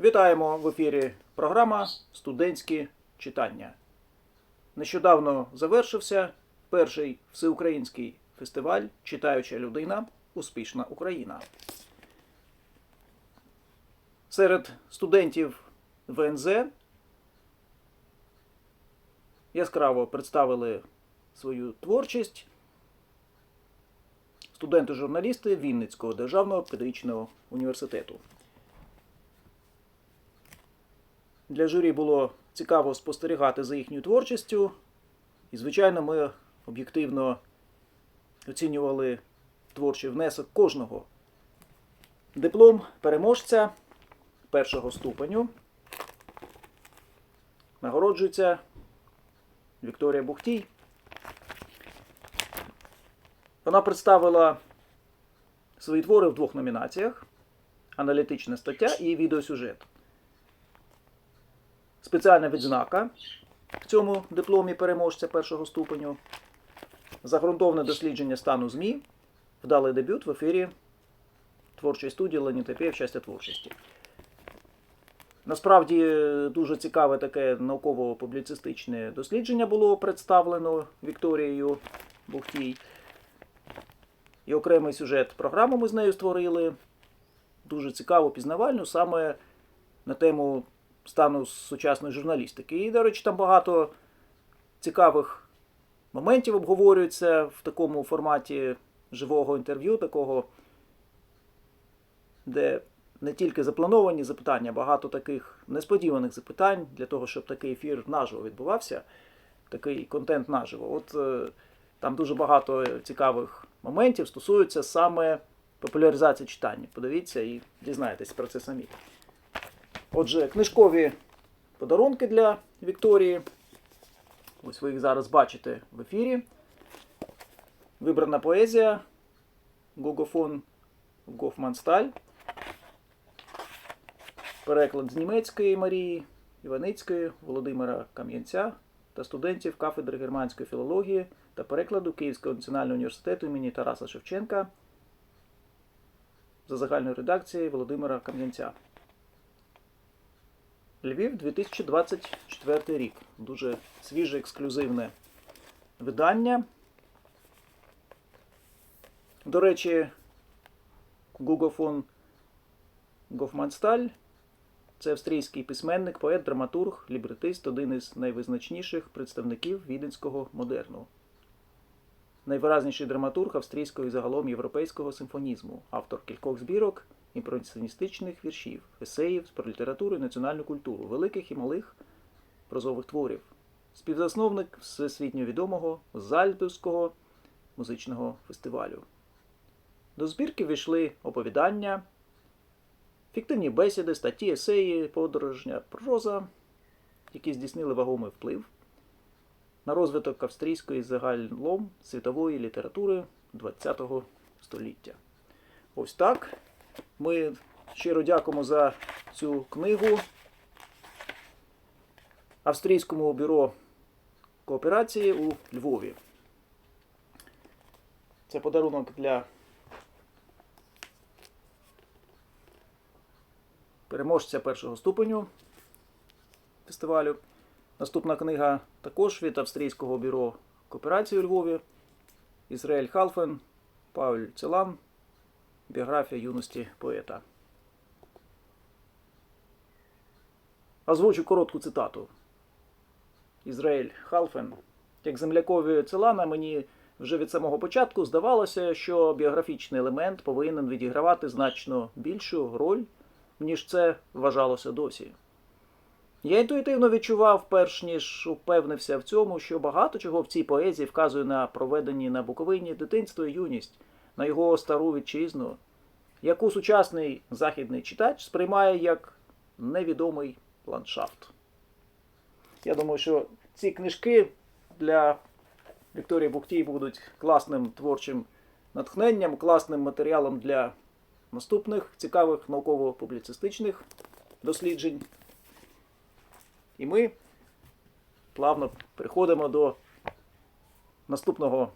Вітаємо в ефірі програма Студентські читання. Нещодавно завершився перший всеукраїнський фестиваль Читаюча людина Успішна Україна. Серед студентів ВНЗ яскраво представили свою творчість студенти-журналісти Вінницького державного педагогічного університету. Для журі було цікаво спостерігати за їхньою творчістю, і, звичайно, ми об'єктивно оцінювали творчий внесок кожного. Диплом переможця першого ступеню нагороджується Вікторія Бухтій. Вона представила свої твори в двох номінаціях: аналітична стаття і відеосюжет. Спеціальна відзнака в цьому дипломі переможця першого ступеню. Загрунтовне дослідження стану ЗМІ. Вдалий дебют в ефірі творчої студії Ленітопія в щастя творчості. Насправді дуже цікаве таке науково-публіцистичне дослідження було представлено Вікторією Бухтій. І окремий сюжет програму ми з нею створили. Дуже цікаву, пізнавальну саме на тему стану сучасної журналістики. І, до речі, там багато цікавих моментів обговорюється в такому форматі живого інтерв'ю, такого, де не тільки заплановані запитання, багато таких несподіваних запитань для того, щоб такий ефір наживо відбувався, такий контент наживо. От е, там дуже багато цікавих моментів стосуються саме популяризації читання. Подивіться і дізнаєтесь про це самі. Отже, книжкові подарунки для Вікторії. Ось ви їх зараз бачите в ефірі. Вибрана поезія Гогофон Гофмансталь. Переклад з німецької Марії Іваницької, Володимира Кам'янця та студентів кафедри германської філології та перекладу Київського національного університету імені Тараса Шевченка за загальною редакцією Володимира Кам'янця. Львів 2024 рік. Дуже свіже, ексклюзивне видання. До речі, Гугофон Гофмансталь це австрійський письменник, поет, драматург, лібретист, один із найвизначніших представників віденського модерну. Найвиразніший драматург австрійського і загалом європейського симфонізму, автор кількох збірок імпровізаційністичних віршів, есеїв про літературу і національну культуру, великих і малих прозових творів, співзасновник всесвітньо відомого Зальцбурзького музичного фестивалю. До збірки війшли оповідання, фіктивні бесіди, статті, есеї, подорожня проза, які здійснили вагомий вплив на розвиток австрійської загалом світової літератури ХХ століття. Ось так. Ми щиро дякуємо за цю книгу Австрійському бюро кооперації у Львові. Це подарунок для переможця першого ступеню фестивалю. Наступна книга також від Австрійського бюро кооперації у Львові. Ізраїль Халфен, Пауль Целан. Біографія юності поета. Озвучу коротку цитату. Ізраїль Халфен. Як землякові Целана, мені вже від самого початку здавалося, що біографічний елемент повинен відігравати значно більшу роль, ніж це вважалося досі. Я інтуїтивно відчував, перш ніж упевнився в цьому, що багато чого в цій поезії вказує на проведені на Буковині дитинство і юність, на його стару вітчизну, яку сучасний західний читач сприймає як невідомий ландшафт. Я думаю, що ці книжки для Вікторії Бухтій будуть класним творчим натхненням, класним матеріалом для наступних цікавих науково-публіцистичних досліджень. І ми плавно переходимо до наступного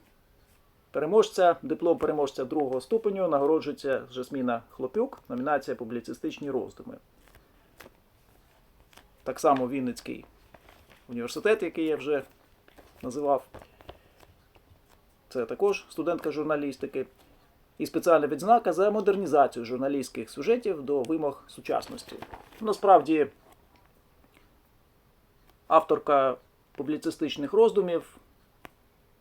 переможця. Диплом переможця другого ступеню нагороджується Жасміна Хлопюк, номінація Публіцистичні роздуми. так само Вінницький університет, який я вже називав. Це також студентка журналістики. І спеціальна відзнака за модернізацію журналістських сюжетів до вимог сучасності. Насправді, авторка публіцистичних роздумів,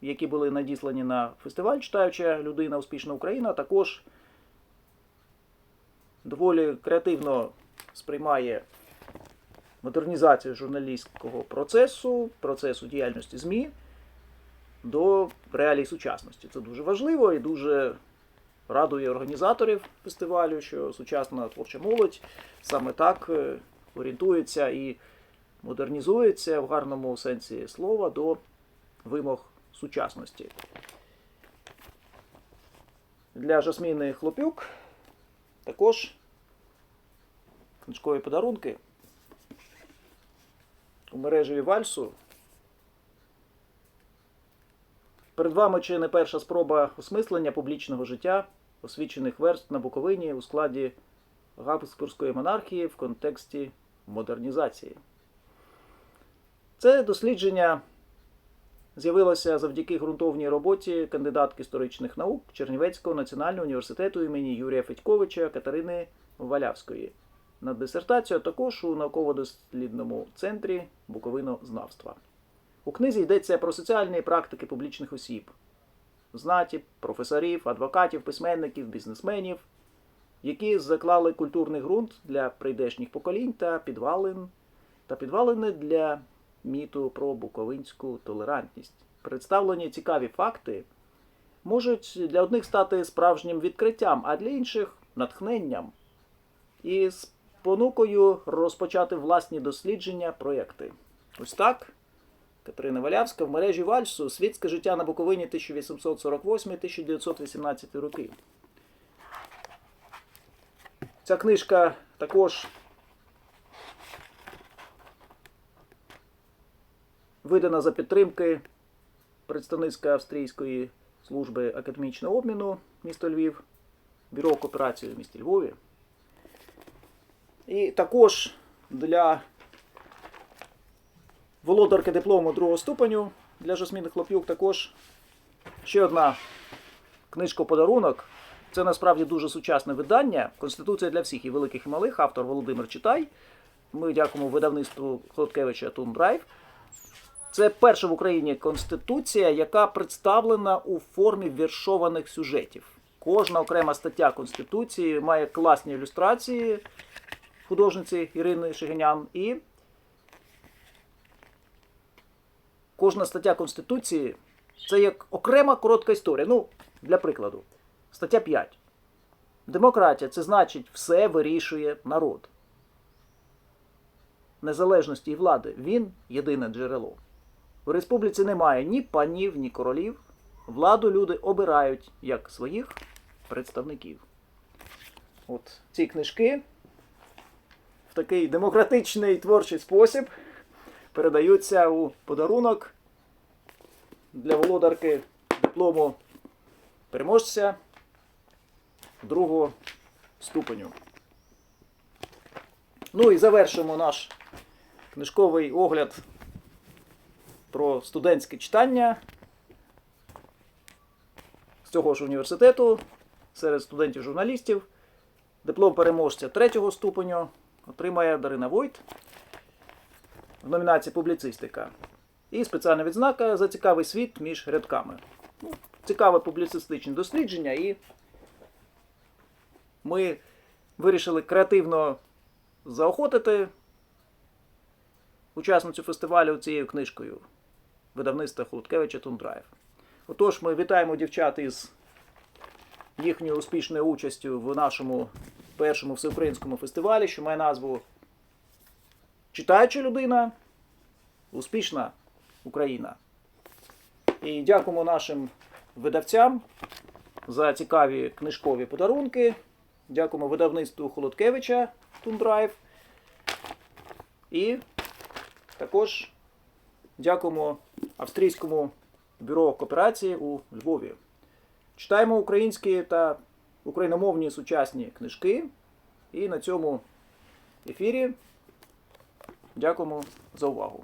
які були надіслані на фестиваль Читаюча людина Успішна Україна, також доволі креативно сприймає модернізацію журналістського процесу, процесу діяльності ЗМІ до реалій сучасності. Це дуже важливо і дуже радує організаторів фестивалю, що сучасна творча молодь саме так е, орієнтується і модернізується в гарному сенсі слова до вимог сучасності. Для Жасміни Хлопюк також книжкові подарунки у мережі Вальсу. Перед вами чи не перша спроба осмислення публічного життя освічених верств на Буковині у складі Габсбурзької монархії в контексті модернізації. Це дослідження з'явилося завдяки ґрунтовній роботі кандидатки історичних наук Чернівецького національного університету імені Юрія Федьковича Катерини Валявської над дисертацією, а також у науково-дослідному центрі Буковинознавства. У книзі йдеться про соціальні практики публічних осіб, знаті, професорів, адвокатів, письменників, бізнесменів, які заклали культурний ґрунт для прийдешніх поколінь та підвалин та підвалини для міту про буковинську толерантність. Представлені цікаві факти можуть для одних стати справжнім відкриттям, а для інших натхненням і спонукою розпочати власні дослідження проєкти. Ось так. Катерина Валявська в мережі Вальсу Світське життя на Буковині 1848-1918 роки. Ця книжка також видана за підтримки представницької австрійської служби академічного обміну місто Львів, бюро кооперації в місті Львові. І також для володарки диплому другого ступеню для Жасміни Хлоп'юк також ще одна книжка-подарунок. Це насправді дуже сучасне видання. Конституція для всіх і великих і малих. Автор Володимир Читай. Ми дякуємо видавництву Холодкевича Тун Драйв. Це перша в Україні конституція, яка представлена у формі віршованих сюжетів. Кожна окрема стаття Конституції має класні ілюстрації художниці Ірини Шигинян. І кожна стаття Конституції це як окрема коротка історія. Ну, для прикладу, стаття 5. Демократія це значить все вирішує народ. Незалежності і влади він єдине джерело. У республіці немає ні панів, ні королів. Владу люди обирають як своїх представників. От ці книжки в такий демократичний творчий спосіб передаються у подарунок для володарки диплому переможця другого ступеню. Ну і завершимо наш книжковий огляд про студентське читання з цього ж університету серед студентів-журналістів. Диплом переможця третього ступеню отримає Дарина Войт в номінації Публіцистика. І спеціальна відзнака за цікавий світ між рядками. Ну, Цікаве публіцистичне дослідження, і ми вирішили креативно заохотити учасницю фестивалю цією книжкою видавництва Холодкевича Тундрайв. Отож, ми вітаємо дівчат із їхньою успішною участю в нашому першому всеукраїнському фестивалі, що має назву Читаюча людина, успішна Україна. І дякуємо нашим видавцям за цікаві книжкові подарунки. Дякуємо видавництву Холодкевича Тундрайв. І також дякуємо австрійському бюро кооперації у Львові. Читаємо українські та україномовні сучасні книжки. І на цьому ефірі Дякуємо за увагу.